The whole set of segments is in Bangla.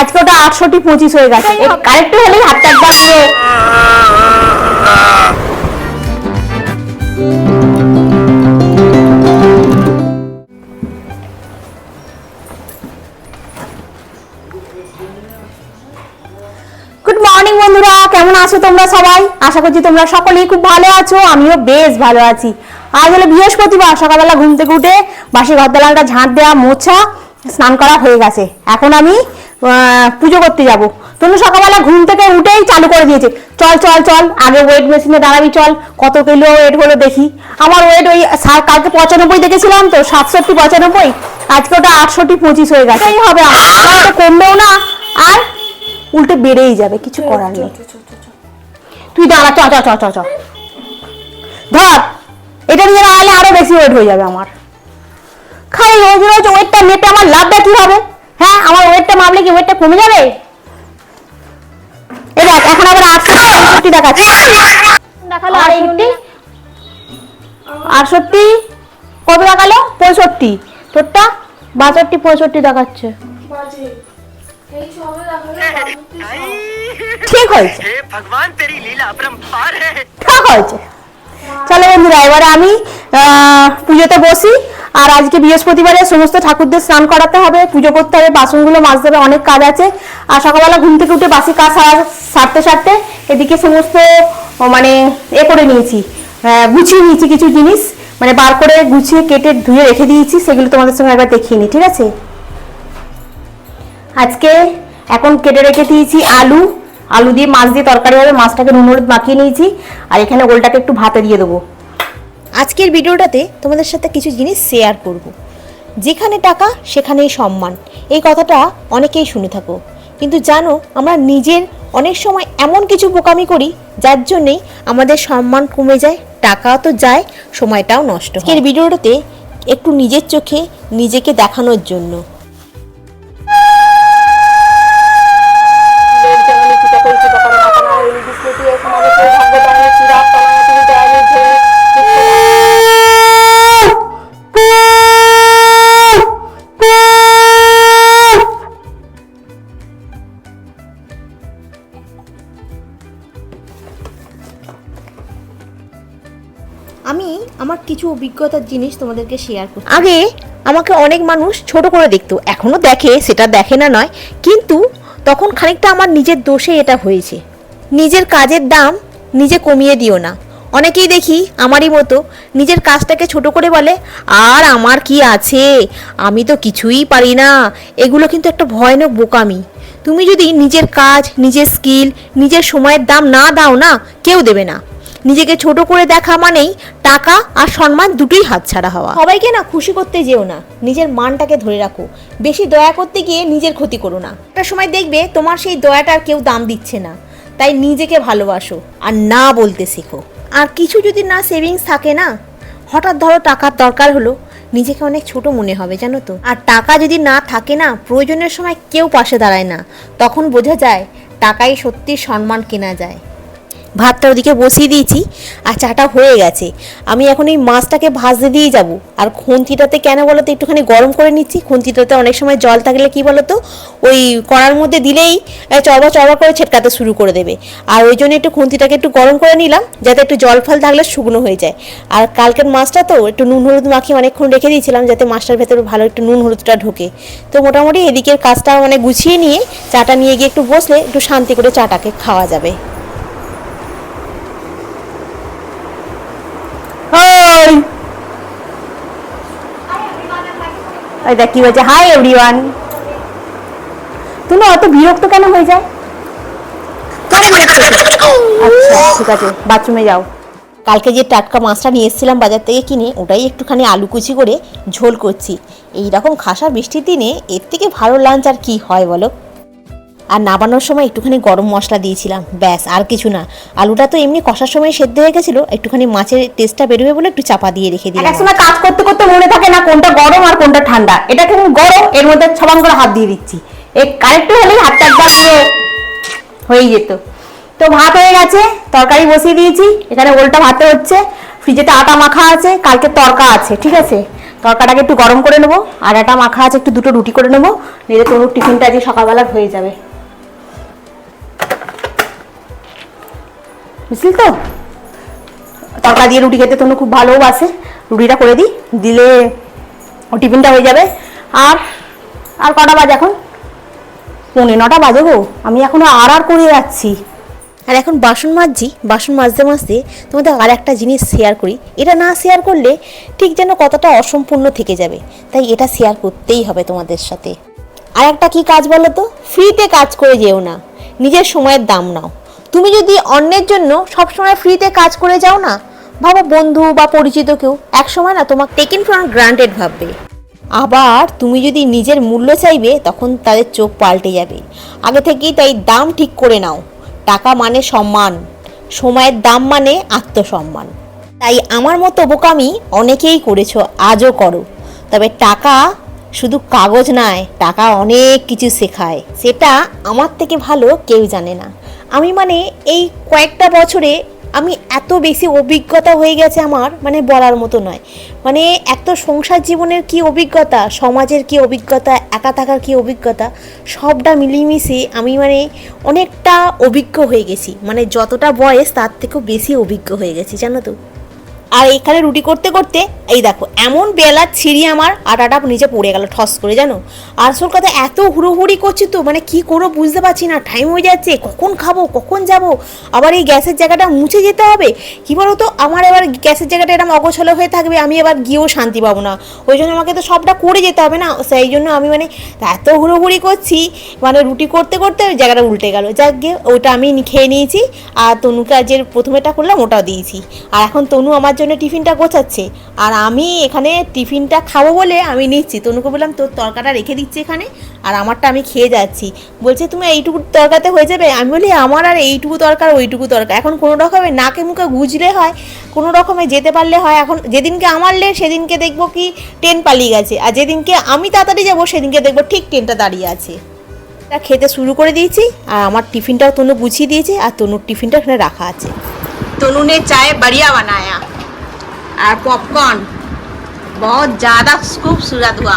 আজকে ওটা আটষট্টি পঁচিশ হয়ে গেছে। কারেক্ট হলেই হাতটা একবার মর্নিং বন্ধুরা। কেমন আছো তোমরা সবাই? আশা করছি তোমরা সকলেই খুব ভালো আছো। আমিও বেশ ভালো আছি। আজ হলো বৃহস্পতিবার সকালবেলা ঘুম থেকে উঠে বাসি ঘর দালানটা ঝাঁট দেওয়া মোছা স্নান করা হয়ে গেছে। এখন আমি পুজো করতে যাব। তনু সকালবেলা ঘুম থেকে উঠেই চালু করে দিয়েছে। চল চল চল আগে ওয়েট মেশিনে দাঁড়াবি চল কত কিলো ওয়েট হলো দেখি। আমার ওয়েট ওই কালকে পঁচানব্বই দেখেছিলাম তো সাতষট্টি পঁচানব্বই আজকে ওটা আটষট্টি পঁচিশ হয়ে গেছে। এই হবে আমার তো কমবেও না আর উল্টে বেড়েই যাবে কিছু করার নেই। তুই দাঁড়া চ চ চ চ চ ধর এটা নিয়ে দাঁড়ালে আরও বেশি ওয়েট হয়ে যাবে আমার। খালি রোজ রোজ ওয়েটটা মেপে আমার লাভটা কি হবে হ্যাঁ আমার ওয়েটটা মাপলে কি ওয়েটটা কমে যাবে? এ দেখ এখন আবার আটষট্টি দেখাচ্ছে। দেখাল আটষট্টি আটষট্টি কত দেখাল? পঁয়ষট্টি। তোরটা বাষট্টি পঁয়ষট্টি দেখাচ্ছে। ঠিক হয়েছে। ভগবান তেরি লীলা অপরম্পার হয়েছে। চলো বন্ধুরা এবারে আমি পুজোতে বসি। আর আজকে বৃহস্পতিবারে সমস্ত ঠাকুরদের স্নান করাতে হবে, পুজো করতে হবে, বাসনগুলো মাজতে হবে, অনেক কাজ আছে। আর সকালবেলা ঘুম থেকে উঠে বাসি কাজ সারতে সারতে এদিকে সমস্ত মানে এ করে নিয়েছি গুছিয়ে নিয়েছি কিছু জিনিস। মানে বার করে গুছিয়ে কেটে ধুয়ে রেখে দিয়েছি, সেগুলো তোমাদের সঙ্গে একবার দেখিয়ে নিই, ঠিক আছে? আজকে এখন কেটে রেখে দিয়েছি আলু। আলু দিয়ে মাছ দিয়ে তরকারি হবে, মাছটাকে নুন হলুদ মাখিয়ে নিয়েছি। আর এখানে ওলটাকে একটু ভাতে দিয়ে দেবো। আজকের ভিডিওটাতে তোমাদের সাথে কিছু জিনিস শেয়ার করব। যেখানে টাকা, সেখানেই সম্মান। এই কথাটা অনেকেই শুনে থাকো। কিন্তু জানো, আমরা নিজের অনেক সময় এমন কিছু বোকামি করি, যার জন্যেই আমাদের সম্মান কমে যায় টাকা তো যায়, সময়টাও নষ্ট এর ভিডিওটাতে একটু নিজের চোখে নিজেকে দেখানোর জন্য। অভিজ্ঞতার জিনিস তোমাদেরকে শেয়ার করছি আগে আমাকে অনেক মানুষ ছোট করে দেখতো, এখনও দেখে, সেটা দেখে না নয়, কিন্তু তখন খানিকটা আমার নিজের দোষে এটা হয়েছে। নিজের কাজের দাম নিজে কমিয়ে দিও না। অনেকেই দেখি আমারই মতো নিজের কাজটাকে ছোট করে বলে, আর আমার কি আছে? আমি তো কিছুই পারি না। এগুলো কিন্তু একটা ভয়ানক বোকামি। তুমি যদি নিজের কাজ, নিজের স্কিল নিজের সময়ের দাম না দাও না, কেউ দেবে না। নিজেকে ছোট করে দেখা মানেই টাকা আর সম্মান দুটোই হাতছাড়া হওয়া। সবাইকে না খুশি করতে যেও না, নিজের মানটাকে ধরে রাখো। বেশি দয়া করতে গিয়ে নিজের ক্ষতি করো না। একটা সময় দেখবে তোমার সেই দয়াটার কেউ দাম দিচ্ছে না। তাই নিজেকে ভালোবাসো আর না বলতে শেখো। আর কিছু যদি না সেভিংস থাকে না, হঠাৎ ধরো টাকার দরকার হলো, নিজেকে অনেক ছোট মনে হবে, জানো তো। আর টাকা যদি না থাকে না, প্রয়োজনের সময় কেউ পাশে দাঁড়ায় না। তখন বোঝা যায় টাকাই সত্যি সম্মান কেনা যায়। ভাতটা ওদিকে বসিয়ে দিয়েছি আর চাটা হয়ে গেছে। আমি এখন এই মাছটাকে ভাজতে দিয়ে যাব। আর খুন্তিটাতে কেন বলো তো একটুখানি গরম করে নিচ্ছি, খুন্তিটাতে অনেক সময় জল থাকলে কি বলো তো ওই কড়ার মধ্যে দিলেই চড়বা চড়বা করে ছেটকাতে শুরু করে দেবে। আর ওই জন্য একটু খুন্তিটাকে একটু গরম করে নিলাম, যাতে একটু জল ফল থাকলে শুকনো হয়ে যায়। আর কালকের মাছটা তো একটু নুন হলুদ মাখিয়ে অনেকক্ষণ রেখে দিয়েছিলাম, যাতে মাছটার ভেতরে ভালো একটু নুন হলুদটা ঢোকে। তো মোটামুটি এদিকের কাজটা মানে গুছিয়ে নিয়ে চাটা নিয়ে গিয়ে একটু বসলে একটু শান্তি করে চাটাকে খাওয়া যাবে। ওই ওই দেখ কি বলছে হাই এভরিওয়ান তুমি অত বিরক্ত কেন হয়ে যায়? আচ্ছা ঠিক আছে বাথরুমে যাও। কালকে যে টাটকা মাছটা নিয়ে এসেছিলাম বাজার থেকে কিনে ওটাই একটুখানি আলু কুচি করে ঝোল করছি। এই রকম খাসা বৃষ্টির দিনে এর থেকে ভালো লাঞ্চ আর কি হয় বলো? আর নাবানোর সময় একটুখানি গরম মশলা দিয়েছিলাম, ব্যাস, আর কিছু না। আলুটা তো এমনি কষার সময় সেদ্ধ হয়ে গেছিল, একটুখানি মাছের টেস্টটা বেরোবে বলে একটু চাপা দিয়ে রেখে দিলাম। সময় কাজ করতে করতে মনে থাকে না কোনটা গরম আর কোনটা ঠান্ডা। এটা কেমন গরম, এর মধ্যে ছবান করে হাত দিয়ে দিচ্ছি। এই কারেক্ট হলেই হাতটা একবার দিয়ে হয়েই যেত। তো ভাত হয়ে গেছে, তরকারি বসিয়ে দিয়েছি, এখানে ওলটা ভাতে হচ্ছে, ফ্রিজেতে আটা মাখা আছে, কালকে তরকা আছে, ঠিক আছে? তরকাটাকে একটু গরম করে নেব আটাটা মাখা আছে, একটু দুটো রুটি করে নেব, নিলে তনুর টিফিনটা আজকে সকালবেলা হয়ে যাবে। বুঝলি তো? তরকা দিয়ে রুটি খেতে তনু খুব ভালোবাসে। রুটিটা করে দিই, দিলে ও টিফিনটা হয়ে যাবে। আর আর কটা বাজে এখন? পৌনে নটা বাজে গো। আমি এখনও আর আর করে যাচ্ছি। আর এখন বাসন মাজছি, বাসন মাজতে মাজতে তোমাদের আর একটা জিনিস শেয়ার করি। এটা না শেয়ার করলে ঠিক যেন কতটা অসম্পূর্ণ থেকে যাবে। তাই এটা শেয়ার করতেই হবে তোমাদের সাথে। আর একটা কি কাজ বলো তো? ফ্রিতে কাজ করে যেও না। নিজের সময়ের দাম নাও। তুমি যদি অন্যের জন্য সবসময় ফ্রিতে কাজ করে যাও না ভাবো বন্ধু বা পরিচিত কেউ এক সময় না তোমাকে টেকেন ফর গ্রান্টেড ভাববে। আবার তুমি যদি নিজের মূল্য চাইবে তখন তাদের চোখ পাল্টে যাবে। আগে থেকেই তাই দাম ঠিক করে নাও। টাকা মানে সম্মান। সময়ের দাম মানে আত্মসম্মান। তাই আমার মতো বোকামি অনেকেই করেছ আজও করো। তবে টাকা শুধু কাগজ নয় টাকা অনেক কিছু শেখায়। সেটা আমার থেকে ভালো কেউ জানে না। আমি মানে এই কয়েকটা বছরে আমি এত বেশি অভিজ্ঞতা হয়ে গেছে আমার মানে বলার মতো নয়। মানে এত সংসার জীবনের কি অভিজ্ঞতা, সমাজের কি অভিজ্ঞতা, একা থাকার কি অভিজ্ঞতা, সবটা মিলিয়ে আমি মানে অনেকটা অভিজ্ঞ হয়ে গেছি। মানে যতটা বয়স তার থেকেও বেশি অভিজ্ঞ হয়ে গেছি, জানো তো? আর এখানে রুটি করতে করতে, এই দেখো, এমন বেলা ছিঁড়ি আমার আটাটা নিচে পড়ে গেল, ঠস করে, জানো? আসল কথা, এত হুড়োহুড়ি করছি তো মানে কি করব বুঝতে পারছি না টাইম হয়ে যাচ্ছে, কখন খাব, কখন যাব? আবার এই গ্যাসের জায়গাটা মুছে যেতে হবে? কি বলো তো আমার এবার গ্যাসের জায়গাটা এরকম অগোছলো হয়ে থাকবে, আমি এবার গিয়েও শান্তি পাবো না। ওই জন্য আমাকে তো সবটা করে যেতে হবে না, সেই জন্য আমি মানে এত হুড়োহুড়ি করছি মানে রুটি করতে করতে ওই জায়গাটা উল্টে গেল। যাক গিয়ে ওটা আমি খেয়ে নিয়েছি, আর তনুকে যে প্রথমেটা করলাম, ওটাও দিয়েছি। আর এখন তনু আমার জন্য টিফিনটা গোছাচ্ছে। আর আমি এখানে টিফিনটা খাব বলে আমি নিচ্ছি। তনুকে বললাম, তোর তরকাটা রেখে দিচ্ছি এখানে, আর আমারটা আমি খেয়ে যাচ্ছি। বলছে, তুমি এইটুকু তরকাতে হয়ে যাবে? আমি বলি, আমার আর এইটুকু তরকার ওইটুকু তরকার এখন কোনো রকমে নাকে মুখে গুজলে হয়, কোনো রকমে যেতে পারলে হয়। এখন যেদিনকে আমার লে সেদিনকে দেখব কি ট্রেন পালিয়ে গেছে। আর যেদিনকে আমি তাড়াতাড়ি যাব, সেদিনকে দেখব ঠিক ট্রেনটা দাঁড়িয়ে আছে। তা খেতে শুরু করে দিয়েছি, আর আমার টিফিনটাও তনু গুছিয়ে দিয়েছে, আর তনুর টিফিনটা এখানে রাখা আছে। তনুনে চায়ে চায় বাড়িয়া বানায়া। और पॉपकॉर्न बहुत ज़्यादा खूबसूरत हुआ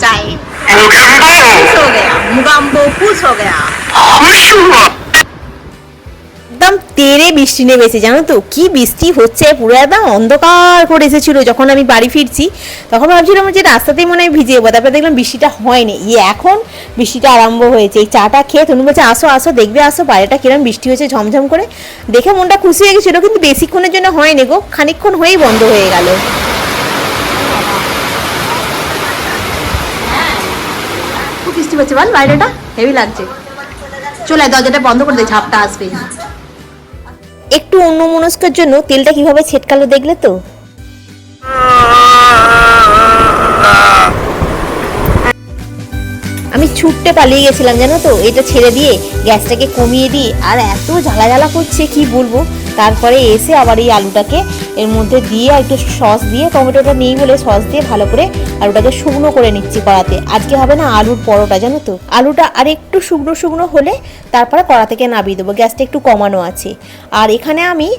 चाय खुश हो गया मुगाम्बो खुश हो गया खुश हुआ একদম তেরে বৃষ্টি নেমেছে, জানো তো? কি বৃষ্টি হচ্ছে, পুরো একদম অন্ধকার করে এসেছিল। যখন আমি বাড়ি ফিরছি, তখন ভাবছিলাম যে রাস্তাতেই মনে হয় ভিজে যাব। তারপরে দেখলাম বৃষ্টিটা হয়নি। ইয়ে এখন বৃষ্টিটা আরম্ভ হয়েছে। এই চাটা খেয়ে তনু বলছে, আসো আসো, দেখবে, আসো বাইরেটা কিরম বৃষ্টি হয়েছে, ঝমঝম করে। দেখে মনটা খুশি হয়ে গেছিল, কিন্তু বেশিক্ষণের জন্য হয়নি গো। খানিকক্ষণ হয়েই বন্ধ হয়ে গেল। বৃষ্টি হচ্ছে বল, বাইরেটা? হেভি লাগছে। চলে দরজাটা বন্ধ করে দে, ঝাপটা আসবে। একটু অন্য মনস্কের জন্য তেলটা কীভাবে ছেটকালো দেখলে তো? আমি ছুটতে পালিয়ে গেছিলাম, জানো তো? এটা ছেড়ে দিয়ে গ্যাসটাকে কমিয়ে দিয়ে আর এত জ্বালা জ্বালা করছে, কি বলব? তারপরে এসে আবার এই আলুটাকে এর মধ্যে দিয়ে একটু সস দিয়ে, টমেটোটা নেই বলে সস দিয়ে ভালো করে আলুটাকে শুকনো করে নিচ্ছি কড়াতে। আজকে হবে না আলুর পরোটা, জানো তো? আলুটা আর একটু শুকনো শুকনো হলে তারপরে কড়া থেকে নামিয়ে দেবো, গ্যাসটা একটু কমানো আছে। আর এখানে আমি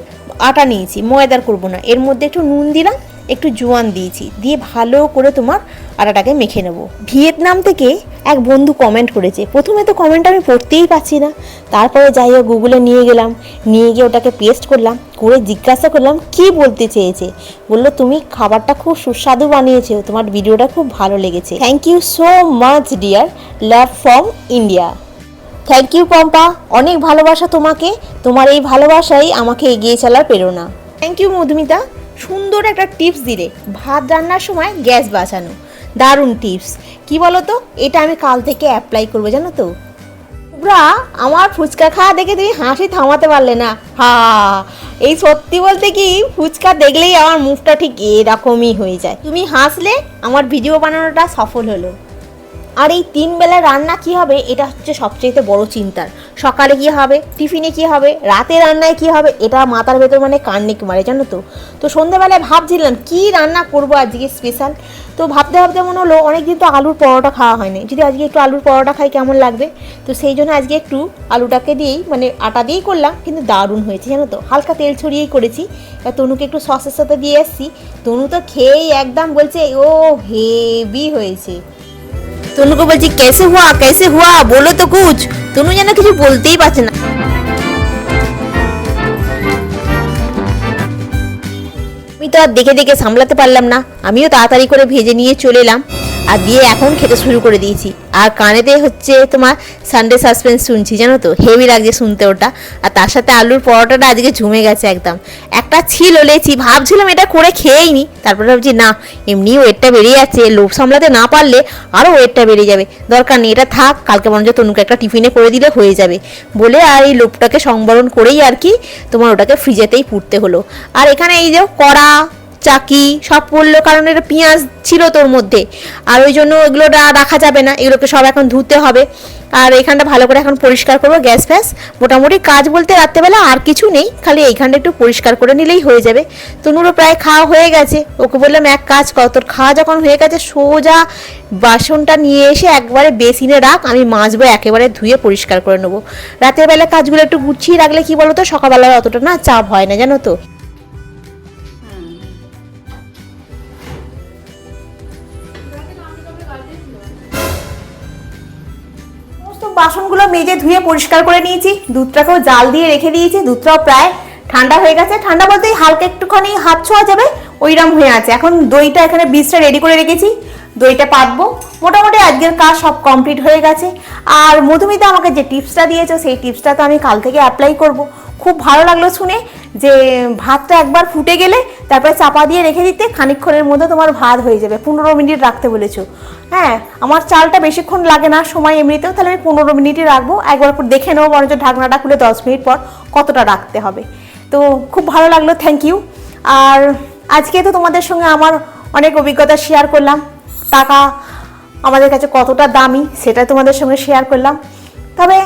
আটা নিয়েছি, ময়দার করব না। এর মধ্যে একটু নুন দিলাম একটু জোয়ান দিয়েছি। দিয়ে ভালো করে তোমার আটাটাকে মেখে নেব। ভিয়েতনাম থেকে এক বন্ধু কমেন্ট করেছে। প্রথমে তো কমেন্ট আমি পড়তেই পাচ্ছি না। তারপরে যাই হোক গুগলে নিয়ে গেলাম। নিয়ে গিয়ে ওটাকে পেস্ট করলাম। করে জিজ্ঞাসা করলাম, কি বলতে চেয়েছে? বলল, তুমি খাবারটা খুব সুস্বাদু বানিয়েছো। তোমার ভিডিওটা খুব ভালো লেগেছে। Thank you so much dear love from India thank you Pompa. অনেক ভালোবাসা তোমাকে। তোমার এই ভালোবাসাই আমাকে এগিয়ে চলার প্রেরণা। Thank you Madhumita. সুন্দর একটা টিপস দিলে, ভাত রান্নার সময় গ্যাস বাঁচানো। দারুণ টিপস। কি বলো তো এটা আমি কাল থেকে অ্যাপ্লাই করব, জানো তো। ব্রা আমার ফুচকা খাওয়া দেখে তুমি হাসি থামাতে পারলে না। হা, এই সত্যি বলতে কি, ফুচকা দেখলেই আমার মুখটা ঠিক এরকমই হয়ে যায়। তুমি হাসলে আমার ভিডিও বানানোটা সফল হলো। আর এই তিন বেলা রান্না কি হবে, এটা হচ্ছে সবচেয়ে বড় চিন্তার। সকালে কি হবে? টিফিনে কি হবে? রাতে রান্নায় কি হবে? এটা মাথার ভেতর মানে কান্নিক মারে, জানো তো? তো সন্ধ্যেবেলায় ভাবছিলাম, কি রান্না করব আজকে স্পেশাল তো ভাবতে ভাবতে মনে হলো, অনেকদিন তো আলুর পরোটা খাওয়া হয়নি। যদি আজকে একটু আলুর পরোটা খাই, কেমন লাগবে? তো সেই জন্য আজকে একটু আলুটাকে দিয়েই মানে আটা দিয়েই করলাম, কিন্তু দারুণ হয়েছে, জানো তো? হালকা তেল ছড়িয়েই করেছি। তনুকে একটু সসের সাথে দিয়ে এসেছি তনু তো খেয়েই একদম বলছে, ও হেভি হয়েছে। তনুকে বলছি, কেসে হুয়া কেসে হুয়া, বলো তো কুচ। তনু যেন কিছু বলতেই পারছে না। আমি তো আর দেখে দেখে সামলাতে পারলাম না। আমিও তাড়াতাড়ি করে ভেজে নিয়ে চলে এলাম। আর দিয়ে এখন খেতে শুরু করে দিয়েছি। আর কানেতে হচ্ছে তোমার সানডে সাসপেন্স শুনছি, জানো তো? হেভি লাগছে শুনতে ওটা। আর তার সাথে আলুর পরোটাটা আজকে ঝুমে গেছে একদম। একটা ছিল লেছি ভাবছিলাম এটা করে খেয়েই নি তারপরে ভাবছি, না, এমনি ওয়েটটা বেড়ে যাচ্ছে। লোভ সামলাতে না পারলে আরও ওয়েটটা বেড়ে যাবে। দরকার নেই, এটা থাক। কালকে বরঞ্চ তনুকে একটা টিফিনে করে দিলে হয়ে যাবে। বলে আর এই লোভটাকে সংবরণ করেই আর কি তোমার ওটাকে ফ্রিজেতেই পুড়তে হলো। আর এখানে এই যে কড়া চাকি, সব পড়ল কারণ এটা পেঁয়াজ ছিল তোর মধ্যে। আর ওই জন্য ওইগুলো রাখা যাবে না, এগুলোকে সব এখন ধুতে হবে। আর এইখানটা ভালো করে এখন পরিষ্কার করব, গ্যাস ফ্যাস। মোটামুটি কাজ বলতে রাত্রেবেলা আর কিছু নেই, খালি এইখানটা একটু পরিষ্কার করে নিলেই হয়ে যাবে। তনুরও প্রায় খাওয়া হয়ে গেছে, ওকে বললাম এক কাজ কর, তোর খাওয়া যখন হয়ে গেছে, সোজা বাসনটা নিয়ে এসে একবারে বেসিনে রাখ, আমি মাজবো, একেবারে ধুয়ে পরিষ্কার করে নেব। রাতের বেলা কাজগুলো একটু গুছিয়ে রাখলে কি বলো তো সকালবেলা অতটা না চাপ হয় না, জানো তো? বাসনগুলো মেজে ধুয়ে পরিষ্কার করে নিয়েছি। দুধটাকেও জাল দিয়ে রেখে দিয়েছি। দুধটাও প্রায় ঠান্ডা হয়ে গেছে। ঠান্ডা বলতে হালকা একটুখানি হাত ছোঁয়া যাবে ওইরকম হয়ে আছে। এখন দইটা এখানে বীজটা রেডি করে রেখেছি। দইটা পাতবো। মোটামুটি আজকের কাজ সব কমপ্লিট হয়ে গেছে। আর মধুমিতা আমাকে যে টিপসটা দিয়েছে, সেই টিপসটা তো আমি কাল থেকে অ্যাপ্লাই করব। খুব ভালো লাগল শুনে। যে ভাতটা একবার ফুটে গেলে তারপরে চাপা দিয়ে রেখে দিতে খানিকক্ষণের মধ্যে তোমার ভাত হয়ে যাবে, পনেরো মিনিট রাখতে বলেছ। হ্যাঁ আমার চালটা বেশিক্ষণ লাগে না সময় এমনিতেও, তাহলে আমি পনেরো মিনিটই রাখব। একবার দেখে নেব বরঞ্চ ঢাকনাটা খুলে দশ মিনিট পর কতটা রাখতে হবে। তো খুব ভালো লাগল থ্যাংক ইউ আর আজকে তো তোমাদের সঙ্গে আমার অনেক অভিজ্ঞতা শেয়ার করলাম। টাকা আমাদের কাছে কতটা দামি, সেটা তোমাদের সঙ্গে শেয়ার করলাম। তবে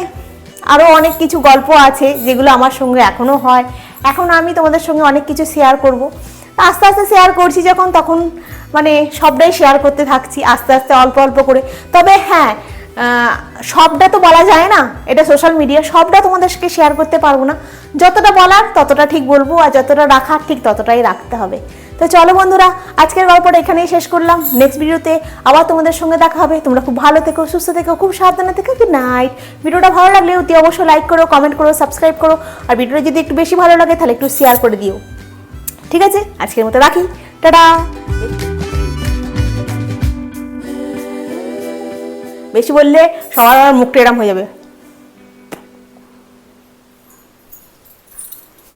আরও অনেক কিছু গল্প আছে, যেগুলো আমার সঙ্গে এখনও হয়। এখন আমি তোমাদের সঙ্গে অনেক কিছু শেয়ার করব। আস্তে আস্তে শেয়ার করছি যখন, তখন মানে সবটাই শেয়ার করতে থাকছি, আস্তে আস্তে অল্প অল্প করে। তবে হ্যাঁ সবটা তো বলা যায় না, এটা সোশ্যাল মিডিয়া সবটা তোমাদেরকে শেয়ার করতে পারব না। যতটা বলার ততটা ঠিক বলব, আর যতটা রাখার ঠিক ততটাই রাখতে হবে। তো চলো বন্ধুরা, আজকের গল্পটা এখানেই শেষ করলাম। নেক্সট ভিডিওতে আবার তোমাদের সঙ্গে দেখা হবে। তোমরা খুব ভালো থেকো, সুস্থ থেকো, খুব সাবধানে থেকো। গুড নাইট ভিডিওটা ভালো লাগলে অতি অবশ্যই লাইক করো কমেন্ট করো সাবস্ক্রাইব করো। আর ভিডিওটা যদি একটু বেশি ভালো লাগে, তাহলে একটু শেয়ার করে দিও। ঠিক আছে? আজকের মতো রাখি। টাটা বেশি বললে সবার মুখটা এরম হয়ে যাবে।